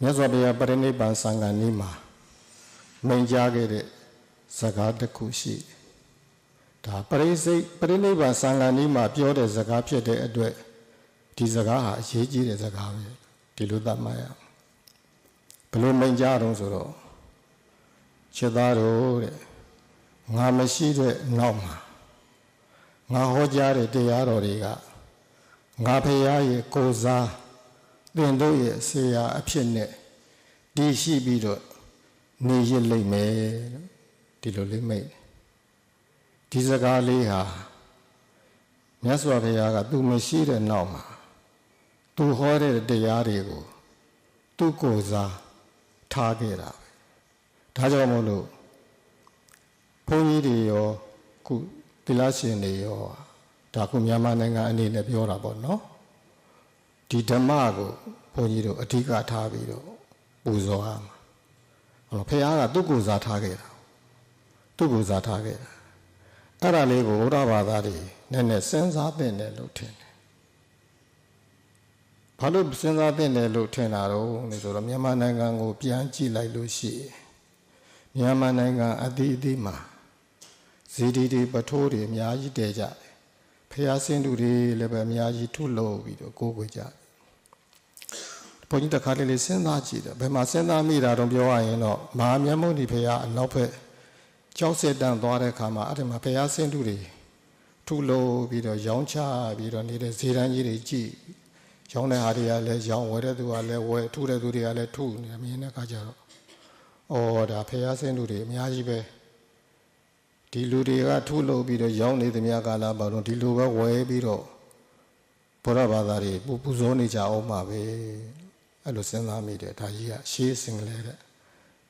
မြတ်စွာဘုရားပရိနိဗ္ဗာန်စံဃာနီးမှာမိန်ကြားခဲ့တဲ့စကားတစ်ခုရှိတယ်ဒါပရိစိတ်ပရိနိဗ္ဗာန်စံဃာနီးမှာပြောတဲ့စကားဖြစ်တဲ့အတွက်ဒီစကားဟာအရေးကြီးတဲ့စကားပဲဒီလိုသတ်မှတ်ရအောင်ဘယ်လိုမိန်ကြားတော့ဆိုတော့ခြေသားတို့တဲ့ငါမရှိတဲ့နောက်မှာငါဟောကြားတဲ့တရားတော်တွေကငါဖရာရဲ့ကိုယ်စား သင်တို့ရဲ့ဆေးရအဖြစ်နဲ့တည်ရှိပြီးတော့နေရလိမ့်မယ်လို့ဒီလိုလေးမိတ်ဒီစကားလေးဟာမြတ်စွာဘုရားကသူမရှိတဲ့နောက်မှာသူဟောတဲ့တရားတွေကိုသူကိုယ်စားထားခဲ့တာပဲဒါကြောင့်မို့လို့ဘုန်းကြီးတွေရောခုသီလရှင်တွေရောဒါခုမြန်မာနိုင်ငံအနေနဲ့ပြောတာပေါ့နော် ဒီဓမ္မကိုဘုန်းကြီးတို့အဓိကထားပြီးတော့ပူဇော်ရမှာဟောဖခင်ကသူ့ကိုယ်စားထားခဲ့တာသူ့ကိုယ်စားထားခဲ့တာအဲ့ဒါလေးကိုဘုရားဘာသာတွေနည်းနည်းစဉ်းစားသင့်တယ်လို့ထင်တယ်ဘာလို့စဉ်းစားသင့်တယ်လို့ထင်တာတော့လဲဆိုတော့မြန်မာနိုင်ငံကိုပြန်ကြည့်လိုက်လို့ရှိရင်မြန်မာနိုင်ငံအသီးအသီးမှာဇီဒီဒီပထိုးတွေအများကြီးတည်ကြတယ် ဖျားစင်းတူတွေလည်းပဲအများကြီးထုလို့ပြီးတော့ကိုးကွယ်ကြတယ်ဘုန်းကြီးတခါတလေစဉ်းစားကြည့်တယ်ဘယ်မှာစဉ်းစားမိတာတော့ပြောရရင်တော့မဟာမြတ်မုန်ဒီဖျားအနောက်ဘက်ကြောက်စစ်တန်သွားတဲ့အခါမှာအဲ့ဒီမှာဖျားစင်းတူတွေထုလို့ပြီးတော့ရောင်းချပြီးတော့နေတဲ့ဇေတန်းကြီးတွေကြည့်ရောင်းတဲ့ဟာတွေကလည်းရောင်းဝယ်တဲ့သူကလည်းဝယ်ထုတဲ့သူတွေကလည်းထုနေမြင်တဲ့အခါကျတော့အော်ဒါဖျားစင်းတူတွေအများကြီးပဲ ဒီလူတွေကထုလို့ပြီးတော့ရောင်းနေသမျှကာလပါတော့ဒီလူပဲဝယ်ပြီးတော့ဘုရားဘာသာတွေပူပူဇော်နေကြအောင်ပါပဲအဲ့လိုစဉ်းစားမိတယ်ဒါကြီးကရှေးစင်ကလေးတဲ့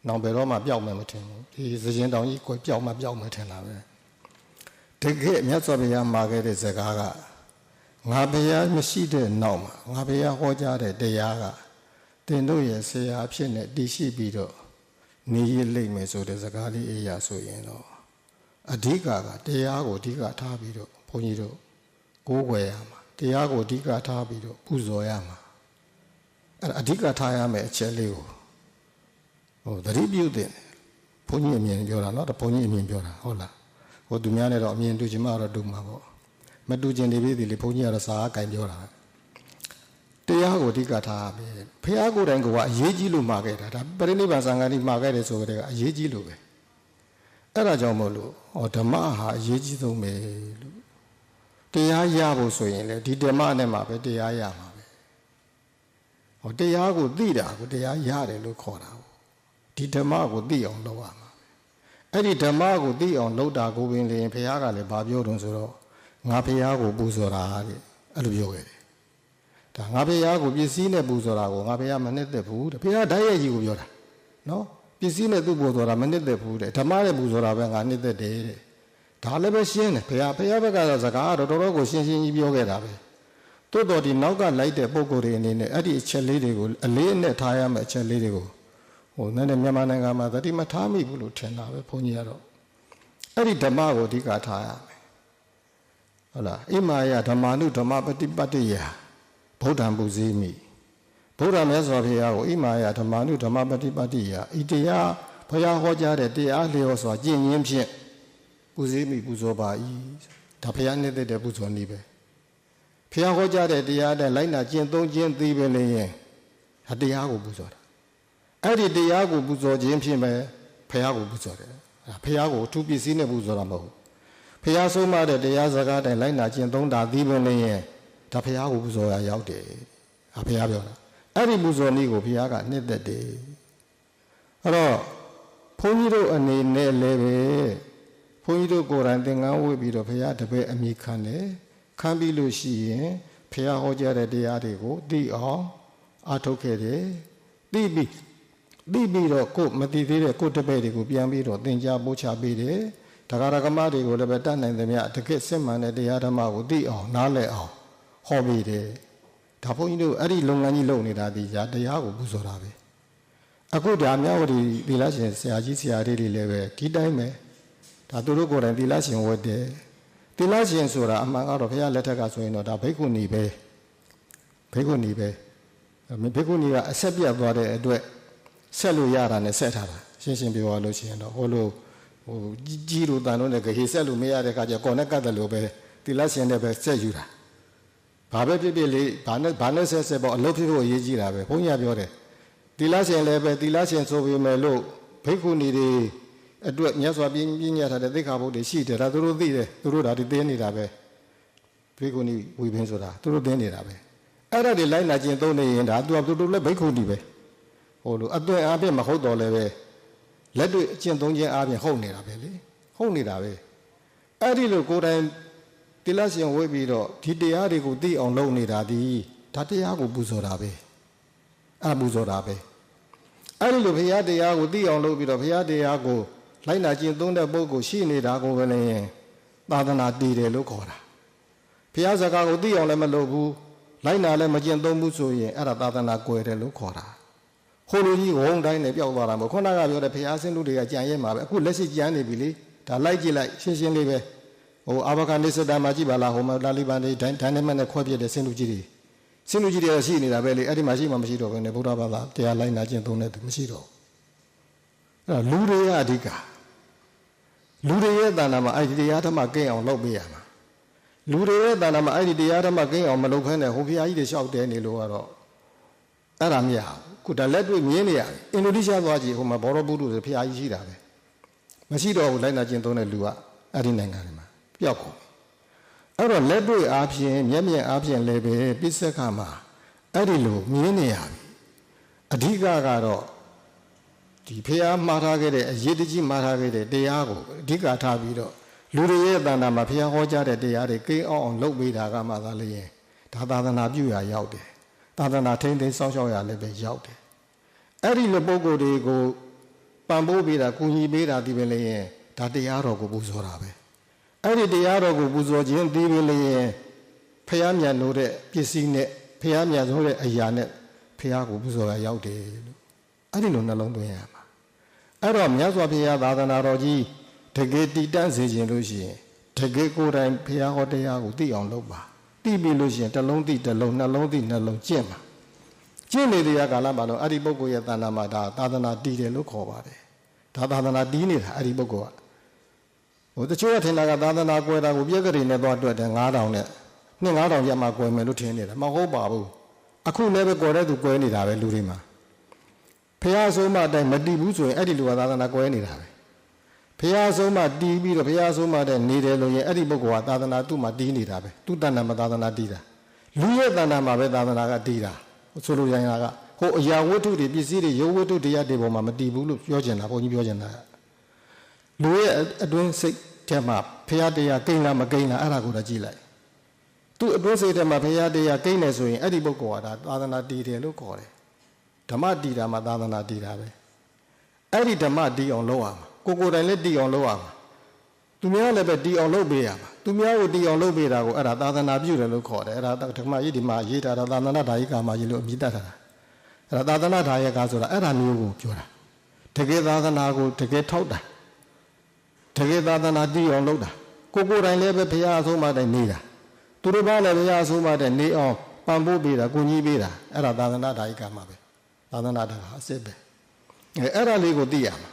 နောက်ဘယ်တော့မှပျောက်မှမထင်ဘူးဒီသခြင်းတောင်ကြီးကိုပျောက်မှပျောက်မှထင်တာပဲတကယ်မြတ်စွာဘုရားမှာခဲ့တဲ့စကားကငါဘုရားမရှိတဲ့နောက်မှာငါဘုရားဟောကြားတဲ့တရားကတင်တို့ရဲ့ဆရာအဖြစ်နဲ့တည်ရှိပြီးတော့နေရလိမ့်မယ်ဆိုတဲ့စကားလေးအရာဆိုရင်တော့ အဓိကကတရားကိုအဓိကထားပြီးတော့ဘုန်းကြီးတို့ကိုးကွယ်ရမှာတရားကိုအဓိကထားပြီးတော့ပူဇော်ရမှာအဲ့အဓိကထားရမယ့်အချက်လေးကိုဟိုသတိပြုတဲ့ဘုန်းကြီးအမြင်ပြောတာနော်ဘုန်းကြီးအမြင်ပြောတာဟုတ်လားဟိုသူများလည်းတော့အမြင်တူချင်မှတော့တူမှာပေါ့မတူချင်နေပြီဒီလေဘုန်းကြီးကတော့စာအကင်ပြောတာတရားကိုအဓိကထားပဲဘုရားကိုယ်တိုင်ကအရေးကြီးလို့မှာခဲ့တာဒါပရိနိဗ္ဗာန်သံဃာတိမှာခဲ့တယ်ဆိုကြတဲ့အရေးကြီးလို့ပဲအဲ့ဒါကြောင့်မို့လို့ ဟောဓမ္မဟာအရေးကြီးဆုံးပဲလို့တရားရဖို့ဆိုရင်လေဒီဓမ္မနဲ့မှပဲတရားရမှာပဲဟောတရားကိုသိတာကိုတရားရတယ်လို့ခေါ်တာပေါ့ဒီဓမ္မကိုသိအောင်လုပ်ရမှာအဲ့ဒီဓမ္မကိုသိအောင်လုပ်တာကိုပင်လေဘုရားကလည်းဘာပြောတုံးဆိုတော့ငါဘုရားကိုပူဇော်တာတဲ့အဲ့လိုပြောခဲ့တယ်ဒါငါဘုရားကိုပစ္စည်းနဲ့ပူဇော်တာကိုငါဘုရားမနှစ်သက်ဘူးတဲ့ဘုရားဓာတ်ရဲ့ကြီးကိုပြောတာနော် ပစ္စည်းနဲ့သူ့ပူဇော်တာမနှစ်သက်ဘူးတဲ့ဓမ္မနဲ့ပူဇော်တာပဲငါနှစ်သက်တယ်တဲ့ဒါလည်းပဲရှင်းတယ်ဘုရားဘုရားဘက်ကတော့စကားတော့တော်တော်ကိုရှင်းရှင်းကြီးပြောခဲ့တာပဲတိုးတော်ဒီနောက်ကလိုက်တဲ့ပုံကိုယ်တွေအနေနဲ့အဲ့ဒီအချက်လေးတွေကိုအလေးအနက်ထားရမယ့်အချက်လေးတွေကိုဟိုနည်းနည်းမြန်မာနိုင်ငံမှာသတိမထားမိဘူးလို့ထင်တာပဲဘုန်းကြီးကတော့အဲ့ဒီဓမ္မကိုအဓိကထားရမယ်ဟုတ်လားအိမာယဓမ္မာနုဓမ္မပฏิပတ်တိယဗုဒ္ဓံပူဇေမိ ဗုဒ္ဓမြတ်စွာဘုရားကိုအိမာယဓမ္မာနုဓမ္မပฏิပတ်တိယဤတရားဘုရားဟောကြားတဲ့တရားလျော်စွာကျင့်ရင်းဖြင့်ပူဇေမိပူဇော်ပါ၏ဒါဘုရားနေတဲ့တဲ့ပူဇော်နည်းပဲဘုရားဟောကြားတဲ့တရားတဲ့လိုက်နာကျင့်သုံးခြင်းသိပဲလေရင်ဒါတရားကိုပူဇော်တာအဲ့ဒီတရားကိုပူဇော်ခြင်းဖြင့်ပဲဘုရားကိုပူဇော်တယ်ဘုရားကိုအထူးပစ္စည်းနဲ့ပူဇော်တာမဟုတ်ဘူးဘုရားဆုံးမတဲ့တရားစကားတိုင်းလိုက်နာကျင့်သုံးတာသိပဲလေရင်ဒါဘုရားကိုပူဇော်ရရောက်တယ်ဒါဘုရားပြောတာ အဲ့ဒီပူဇော်နည်းကိုဘုရားကနှစ်သက်တယ်အဲ့တော့ဘုန်းကြီးတို့အနေနဲ့လည်းပဲဘုန်းကြီးတို့ကိုယ်တိုင်သင်္ကန်းဝတ်ပြီးတော့ဘုရားတပည့်အမိခံတယ်ခံပြီးလို့ရှိရင်ဘုရားဟောကြားတဲ့တရားတွေကိုသိအောင်အားထုတ်ခဲ့တယ်သိပြီးသိပြီးတော့ကိုယ်မသိသေးတဲ့ကိုယ်တပည့်တွေကိုပြန်ပြီးတော့သင်ကြားပို့ချပေးတယ်ဒကာရကမတွေကိုလည်းပဲတတ်နိုင်သမျှတကယ့်စစ်မှန်တဲ့တရားဓမ္မကိုသိအောင်နားလည်အောင်ဟောပေးတယ် ဒါဘုန်းကြီးတို့အဲ့ဒီလုပ်ငန်းကြီးလုပ်နေတာဒီညာတရားကိုပူဇော်တာပဲအခုဒါမြဝတီသီလရှင်ဆရာကြီးဆရာလေးတွေလည်းပဲဒီတိုင်းပဲဒါသူတို့ကိုယ်တိုင်သီလရှင်ဝတ်တယ်သီလရှင်ဆိုတာအမှန်ကတော့ဘုရားလက်ထက်ကဆိုရင်တော့ဒါဘိက္ခုနီပဲဘိက္ခုနီပဲဘေကုနီကအဆက်ပြတ်သွားတဲ့အတွက်ဆက်လို့ရတာနဲ့ဆက်ထားတာရှင်းရှင်းပြောရလို့ရှိရင်တော့ဟိုလိုဟိုကြီးကြီးလိုတန်လို့နဲ့ခေဆက်လို့မရတဲ့အခါကျကော်နဲ့ကတ်တယ်လို့ပဲတိလရှင်နဲ့ပဲဆက်ယူတာ ဘာပဲဖြစ်ဖြစ်လေးဘာနဲ့ဘာနဲ့ဆက်ဆက်ပေါ့အလုပ်ဖြစ်ဖို့အရေးကြီးတာပဲဘုန်းကြီးကပြောတယ်တိလရှင်လည်းပဲတိလရှင်ဆိုပေမဲ့လို့ဘေကုနီတွေအတွက်မြတ်စွာဘုရားပြညတ်ထားတဲ့သိက္ခာပုဒ်တွေရှိတယ်ဒါသူတို့သိတယ်သူတို့ဒါဒီသိနေတာပဲဘေကုနီဝီပင်ဆိုတာသူတို့သိနေတာပဲအဲ့ဒါတွေလိုက်နာခြင်းသုံးနေရင်ဒါသူကသူတို့လည်းဘေကုနီပဲဟိုလိုအသွင်အားဖြင့်မဟုတ်တော့လည်းပဲလက်တွေ့အကျင့်သုံးခြင်းအားဖြင့်ဟုတ်နေတာပဲလေဟုတ်နေတာပဲအဲ့ဒီလိုကိုယ်တိုင် တိလရှင်ဝေးပြီးတော့ဒီတရားတွေကိုသိအောင်လုပ်နေတာဒီဒါတရားကိုပူဇော်တာပဲအဲ့ဒါပူဇော်တာပဲအဲ့ဒီလိုဘုရားတရားကိုသိအောင်လုပ်ပြီးတော့ဘုရားတရားကိုလိုက်နာကျင့်သုံးတဲ့ပုဂ္ဂိုလ်ရှိနေတာကိုပဲလည်းသာသနာတည်တယ်လို့ခေါ်တာဘုရားစကားကိုသိအောင်လည်းမလုပ်ဘူးလိုက်နာလည်းမကျင့်သုံးဘူးဆိုရင်အဲ့ဒါသာသနာကွယ်တယ်လို့ခေါ်တာဟိုလိုကြီးဝုံတိုင်းနဲ့ပျောက်သွားတာမဟုတ်ခုနကပြောတဲ့ဘုရားဆင်းလူတွေကကြံရဲမှာပဲအခုလက်ရှိကြံနေပြီလေဒါလိုက်ကြည့်လိုက်ရှင်းရှင်းလေးပဲ ဟိုအာဘကန်နိစ္စတမှာကြည့်ပါလားဟိုမှာလာလီဘန်တွေဒိုင်းဒိုင်းနမနဲ့ခွဲပြတဲ့ဆင်းလူကြီးတွေဆင်းလူကြီးတွေရှိနေတာပဲလေအဲ့ဒီမှာရှိမှမရှိတော့ဘဲနဲ့ဗုဒ္ဓဘာသာတရားလိုက်နာကျင့်သုံးတဲ့သူမရှိတော့အဲ့တော့လူတွေကအဓိကလူတွေရဲ့တဏ္ဍာမှာအဲ့ဒီတရားဓမ္မကိန်းအောင်လုပ်ပေးရမှာလူတွေရဲ့တဏ္ဍာမှာအဲ့ဒီတရားဓမ္မကိန်းအောင်မလုပ်ဖဲနဲ့ဟိုဘုရားကြီးတွေလျှောက်တဲနေလို့ကတော့အဲ့ဒါမရဘူးခုဒါလက်တွေ့မြင်နေရတယ်အင်ဒိုနီးရှားသွားကြည့်ဟိုမှာဘောရပုတုဆိုဘုရားကြီးရှိတာပဲမရှိတော့ဘူးလိုက်နာကျင့်သုံးတဲ့လူကအဲ့ဒီနိုင်ငံတွေမှာ ပျောက်ကုန်အဲ့တော့လက်တွေ့အားဖြင့်မျက်မြင်အားဖြင့်လည်းပဲပြစ္ဆကမှာအဲ့ဒီလိုမြင်နေရပြီအဓိကကတော့ဒီဖះမှားထားခဲ့တဲ့အရေးတကြီးမှားထားခဲ့တဲ့တရားကိုအဓိကထားပြီးတော့လူတွေရဲ့တဏ္ဍာမှာဖះဟောကြားတဲ့တရားတွေကိန်းအောင်အောင်လုပ်ပေးတာကမှသာလျင်ဒါသာသနာပြုရာရောက်တယ်သာသနာထိန်းသိမ်းစောင့်ရှောက်ရာလည်းပဲရောက်တယ်အဲ့ဒီလိုပုံကိုယ်တွေကိုပံ့ပိုးပေးတာကူညီပေးတာဒီပဲလေရင်ဒါတရားတော်ကိုပူဇော်တာပဲ အဲ့ဒီတရားတော်ကိုပူဇော်ခြင်းဒီပဲလေရင်ဖះမြန်လို့တဲ့ပစ္စည်းနဲ့ဖះမြန်လို့တဲ့အရာနဲ့ဖះကိုပူဇော်ရရောက်တယ်လို့အဲ့ဒီလိုနှလုံးသွင်းရမှာအဲ့တော့မြတ်စွာဘုရားသာသနာတော်ကြီးတကယ်တည်တတ်စေခြင်းလို့ရှိရင်တကယ်ကိုယ်တိုင်ဘုရားဟောတရားကိုသိအောင်လုပ်ပါသိပြီလို့ရှိရင်တစ်လုံးသိတစ်လုံးနှလုံးသိနှလုံးကျင့်ပါကျင့်နေတဲ့ကာလမှာတော့အဲ့ဒီပုဂ္ဂိုလ်ရဲ့တဏ္ဍာမှာဒါသာသနာတည်တယ်လို့ခေါ်ပါတယ်ဒါသာသနာတည်နေတာအဲ့ဒီပုဂ္ဂိုလ်က ဟိုတချို့ကထင်တာကသာသနာကွယ်တာကိုပြည့်ကြည်နဲ့သွားတွေ့တယ်9000နဲ့နှစ်9000ရမှကွယ်မယ်လို့ထင်နေတာမဟုတ်ပါဘူးအခုလည်းပဲကွယ်တဲ့သူကွယ်နေတာပဲလူတွေမှာဖះဆုံးမအတိုင်းမတည်ဘူးဆိုရင်အဲ့ဒီလူကသာသနာကွယ်နေတာပဲဖះဆုံးမတည်ပြီးတော့ဖះဆုံးမတဲ့နေတယ်လို့ရင်အဲ့ဒီပုဂ္ဂိုလ်ကသာသနာသူ့မှာတည်နေတာပဲသူ့တဏ္ဍာမှာသာသနာတည်တာလူရဲ့တဏ္ဍာမှာပဲသာသနာကတည်တာဆိုလိုရရင်ကဟိုအရာဝတ္ထုတွေပစ္စည်းတွေရုပ်ဝတ္ထုတရားတွေပေါ်မှာမတည်ဘူးလို့ပြောချင်တာဘုန်းကြီးပြောချင်တာ လူရဲ့အတွင်းစိတ်ထဲမှာဖះတရားကိန်းလားမကိန်းလားအဲ့ဒါကိုတော့ကြည့်လိုက်သူ့အတွင်းစိတ်ထဲမှာဖះတရားကိန်းနေဆိုရင်အဲ့ဒီပုဂ္ဂိုလ်ကဒါသာသနာတည်တယ်လို့ခေါ်တယ်ဓမ္မတည်တာမှာသာသနာတည်တာပဲအဲ့ဒီဓမ္မတည်အောင်လုပ်ရမှာကိုကိုယ်တိုင်လည်းတည်အောင်လုပ်ရမှာသူများလည်းပဲတည်အောင်လုပ်ပေးရမှာသူများကိုတည်အောင်လုပ်ပေးတာကိုအဲ့ဒါသာသနာပြုတယ်လို့ခေါ်တယ်အဲ့ဒါဓမ္မရေးဒီမှာရေးတာတော့သာသနာဓာယိကာမှာရေးလို့အမြည်တတ်တာအဲ့ဒါသာသနာဓာယိကာဆိုတာအဲ့ဒါမျိုးကိုပြောတာတကယ်သာသနာကိုတကယ်ထောက်တာ တကယ်သာသနာတည်အောင်လုပ်တာကိုကိုယ်တိုင်လည်းပဲဘုရားအဆုံးမတိုင်နေတာသူတို့ဘာလည်းဘုရားအဆုံးမတိုင်နေအောင်ပံ့ပိုးပေးတာကိုကြီးပေးတာအဲ့ဒါသာသနာဓာယိကာမှာပဲသာသနာဓာတ်ဟာအစစ်ပဲအဲအဲ့ဒါလေးကိုသိရမှာ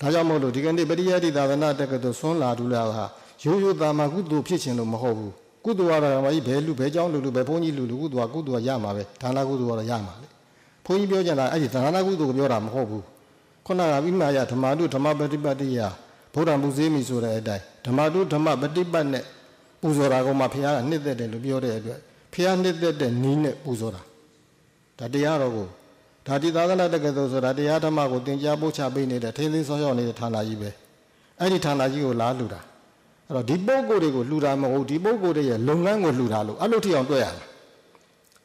ဒါကြောင့်မို့လို့ဒီကနေ့ပရိယတ်တိသာသနာတက္ကသိုလ်ဆွမ်းလာဒူလာဟာရိုးရိုးသားမှကုသိုလ်ဖြစ်ခြင်းလို့မဟုတ်ဘူးကုသိုလ်ကတော့မကြီးဘယ်လူဘယ်เจ้าလူလူဘယ်ဘုန်းကြီးလူလူကုသိုလ်ကကုသိုလ်ကရမှာပဲဒါနကုသိုလ်ကတော့ရမှာလေဘုန်းကြီးပြောကြတာအဲ့ဒီဒါနကုသိုလ်ကိုပြောတာမဟုတ်ဘူးခုနကပြီးမှရဓမ္မတုဓမ္မပฏิပတ်တိယ ဘုရားပူဇေးမိဆိုတဲ့အတိုင်းဓမ္မတုဓမ္မပฏิပတ်နဲ့ပူဇော်တာကမှဘုရားကနှစ်သက်တယ်လို့ပြောတဲ့အတွက်ဘုရားနှစ်သက်တဲ့နီးနဲ့ပူဇော်တာဒါတရားတော်ကိုဒါတိသာသနာတက္ကသိုလ်ဆိုတာတရားဓမ္မကိုသင်ကြားပို့ချပေးနေတဲ့ထိန်းသိမ်းဆောင်ရှောက်နေတဲ့ဌာနကြီးပဲအဲ့ဒီဌာနကြီးကိုလားလှူတာအဲ့တော့ဒီပုံကိုယ်တွေကိုလှူတာမဟုတ်ဒီပုံကိုယ်တွေရဲ့လုပ်ငန်းကိုလှူတာလို့အဲ့လိုထိအောင်တွေ့ရမှာ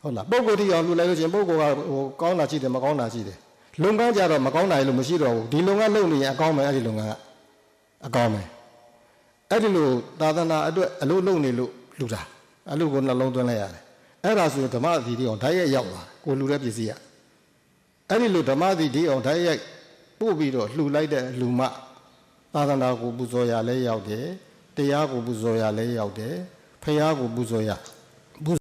ဟုတ်လားပုံကိုယ်ထိအောင်လှူလိုက်လို့ချင်းပုံကိုယ်ကဟိုကောင်းတာရှိတယ်မကောင်းတာရှိတယ်လုပ်ငန်းကြတော့မကောင်းတာလည်းမရှိတော့ဘူးဒီလုပ်ငန်းလုပ်နေရင်အကောင်းမယ်အဲ့ဒီလုပ်ငန်းက အကောင်းမယ်အဲ့ဒီလိုသာသနာအတွက်အလုပ်လုပ်နေလို့လှူတာအဲ့လိုကိုနှလုံးသွင်းလိုက်ရတယ်အဲ့ဒါဆိုရင်ဓမ္မအသီးတွေအောင်ဓာတ်ရဲ့ရောက်လာကိုလှူတဲ့ပစ္စည်းကအဲ့ဒီလိုဓမ္မသီဒီအောင်ဓာတ်ရိုက်ပို့ပြီးတော့လှူလိုက်တဲ့လူမသာသနာကိုပူဇော်ရလဲရောက်တယ်တရားကိုပူဇော်ရလဲရောက်တယ်ဖះကိုပူဇော်ရ